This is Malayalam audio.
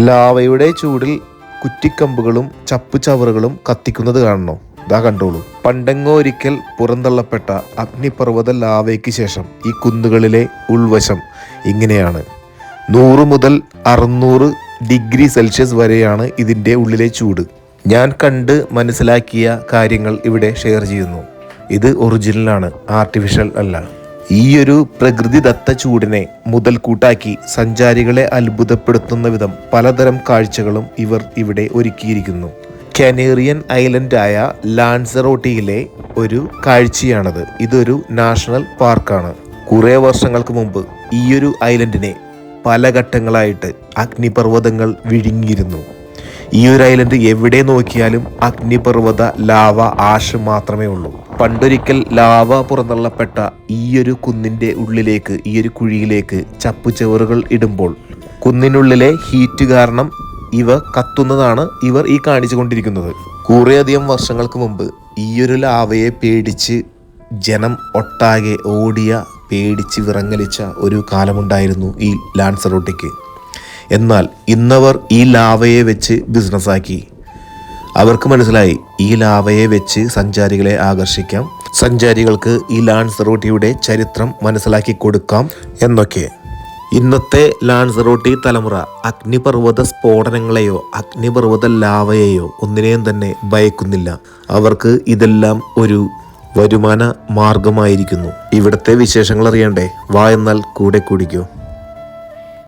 ലാവയുടെ ചൂടിൽ കുറ്റിക്കമ്പുകളും ചപ്പുചവറുകളും കത്തിക്കുന്നത് കാണണോ. ഇതാ കണ്ടോളൂ. പണ്ടെങ്ങോ ഒരിക്കൽ പുറന്തള്ളപ്പെട്ട അഗ്നിപർവത ലാവയ്ക്ക് ശേഷം ഈ കുന്നുകളിലെ ഉൾവശം ഇങ്ങനെയാണ്. നൂറ് മുതൽ അറുന്നൂറ് ഡിഗ്രി സെൽഷ്യസ് വരെയാണ് ഇതിന്റെ ഉള്ളിലെ ചൂട്. ഞാൻ കണ്ട് മനസ്സിലാക്കിയ കാര്യങ്ങൾ ഇവിടെ ഷെയർ ചെയ്യുന്നു. ഇത് ഒറിജിനലാണ് ആർട്ടിഫിഷ്യൽ അല്ല. ഈ ഒരു പ്രകൃതിദത്ത ചൂടിനെ മുതൽക്കൂട്ടാക്കി സഞ്ചാരികളെ അത്ഭുതപ്പെടുത്തുന്ന വിധം പലതരം കാഴ്ചകളും ഇവർ ഇവിടെ ഒരുക്കിയിരിക്കുന്നു. കനേറിയൻ ഐലൻഡായ ലാൻസറോട്ടിയിലെ ഒരു കാഴ്ചയാണത്. ഇതൊരു നാഷണൽ പാർക്കാണ്. കുറേ വർഷങ്ങൾക്ക് മുമ്പ് ഈയൊരു ഐലൻഡിനെ പല ഘട്ടങ്ങളായിട്ട് അഗ്നിപർവതങ്ങൾ വിഴുങ്ങിയിരുന്നു. ഈ ഒരു ഐലൻഡ് എവിടെ നോക്കിയാലും അഗ്നിപർവത ലാവ ആഷ് മാത്രമേ ഉള്ളൂ. പണ്ടൊരിക്കൽ ലാവ പുറന്തള്ളപ്പെട്ട ഈയൊരു കുന്നിന്റെ ഉള്ളിലേക്ക് ഈയൊരു കുഴിയിലേക്ക് ചപ്പുചവറുകൾ ഇടുമ്പോൾ കുന്നിനുള്ളിലെ ഹീറ്റ് കാരണം ഇവ കത്തുന്നതാണ് ഇവർ ഈ കാണിച്ചുകൊണ്ടിരിക്കുന്നത് കുറേയധികം വർഷങ്ങൾക്ക് മുമ്പ് ഈയൊരു ലാവയെ പേടിച്ച് ജനം ഒട്ടാകെ ഓടിയ പേടിച്ച് വിറങ്ങലിച്ച ഒരു കാലമുണ്ടായിരുന്നു ഈ ലാൻസറോട്ടിക്ക് എന്നാൽ ഇന്നവർ ഈ ലാവയെ വെച്ച് ബിസിനസ്സാക്കി അവർക്ക് മനസ്സിലായി ഈ ലാവയെ വെച്ച് സഞ്ചാരികളെ ആകർഷിക്കാം. സഞ്ചാരികൾക്ക് ഈ ലാൻസറോട്ടിയുടെ ചരിത്രം മനസ്സിലാക്കി കൊടുക്കാം എന്നൊക്കെ. ഇന്നത്തെ ലാൻസറോട്ടി തലമുറ അഗ്നിപർവത സ്ഫോടനങ്ങളെയോ അഗ്നിപർവത ലാവയെയോ ഒന്നിനെയും തന്നെ ഭയക്കുന്നില്ല. അവർക്ക് ഇതെല്ലാം ഒരു വരുമാന മാർഗമായിരിക്കുന്നു. ഇവിടുത്തെ വിശേഷങ്ങൾ അറിയണ്ടേ? വാ എന്നാൽ കൂടെ കുടിക്കൂ.